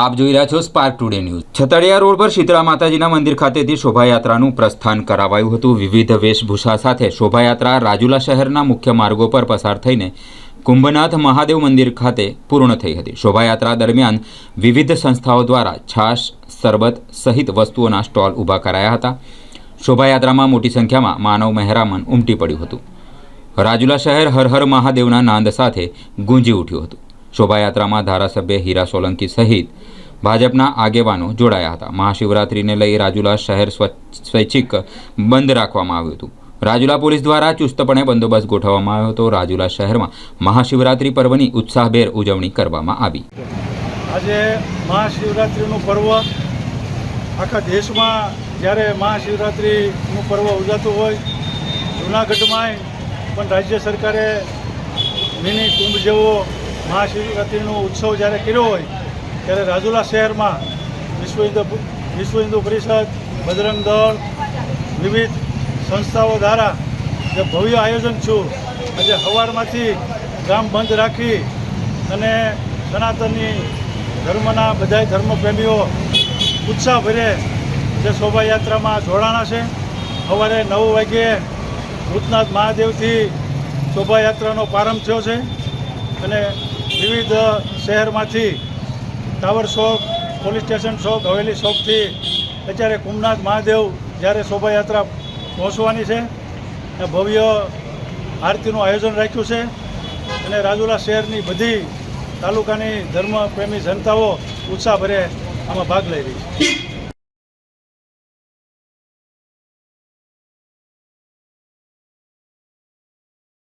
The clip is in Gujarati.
આપ જોઈ રહ્યા છો Spark Today News Chhatadiya road પર શીતળા માતાજીના મંદિર ખાતેથી શોભાયાત્રાનું પ્રસ્થાન કરાવાયું હતું. વિવિધ વેશભૂષા સાથે શોભાયાત્રા રાજુલા શહેરના મુખ્ય માર્ગો પર પસાર થઈને કુંભનાથ મહાદેવ મંદિર ખાતે પૂર્ણ થઈ હતી. શોભાયાત્રા દરમિયાન વિવિધ સંસ્થાઓ દ્વારા છાશ, શરબત સહિત વસ્તુઓના સ્ટોલ ઊભા કરાયા હતા. શોભાયાત્રામાં મોટી સંખ્યામાં માનવ મહેરામન ઉમટી પડ્યું હતું. રાજુલા શહેર હર હર મહાદેવના નાંદ સાથે ગુંજી ઉઠ્યું હતું. શોભાયાત્રામાં ધારાસભ્ય હીરા સોલંકી સહિત ભાજપના આગેવાનો જોડાયા હતા. મહાશિવરાત્રિને લઈ રાજુલા શહેર સ્વ- સ્વૈચ્છિક બંધ રાખવામાં આવ્યું હતું. રાજુલા પોલીસ દ્વારા ચુસ્તપણે બંદોબસ્ત ગોઠવવામાં આવ્યો હતો. રાજુલા શહેરમાં મહાશિવરાત્રિ પર્વની ઉત્સાહભેર ઉજવણી કરવામાં આવી. આજે મહાશિવરાત્રિનું પર્વ આખા દેશમાં જ્યારે મહાશિવરાત્રિનું પર્વ ઉજાતું હોય, જૂનાગઢમાંય પણ રાજ્ય સરકારે મિની કુંભ જેવો મહાશિવરાત્રિનો ઉત્સવ જ્યારે કર્યો હોય, ત્યારે રાજુલા શહેરમાં વિશ્વ હિન્દુ વિશ્વ હિન્દુ પરિષદ, બજરંગ દળ, વિવિધ સંસ્થાઓ દ્વારા જે ભવ્ય આયોજન છું, આજે સવારમાંથી ગામ બંધ રાખી અને સનાતનની ધર્મના બધાય ધર્મપ્રેમીઓ ઉત્સાહભરે જે શોભાયાત્રામાં જોડાણા છે, સવારે નવ વાગ્યે ભૂતનાથ મહાદેવથી શોભાયાત્રાનો પ્રારંભ થયો છે. અને વિવિધ શહેરમાંથી ટાવર શોખ પોલીસ સ્ટેશન શોખ હવેલી શોખથી અત્યારે કુમનાથ મહાદેવ જ્યારે શોભાયાત્રા પહોંચવાની છે અને ભવ્ય આરતીનું આયોજન રાખ્યું છે અને રાજુલા શહેરની બધી તાલુકાની ધર્મપ્રેમી જનતાઓ ઉત્સાહભરે આમાં ભાગ લઈ રહી છે.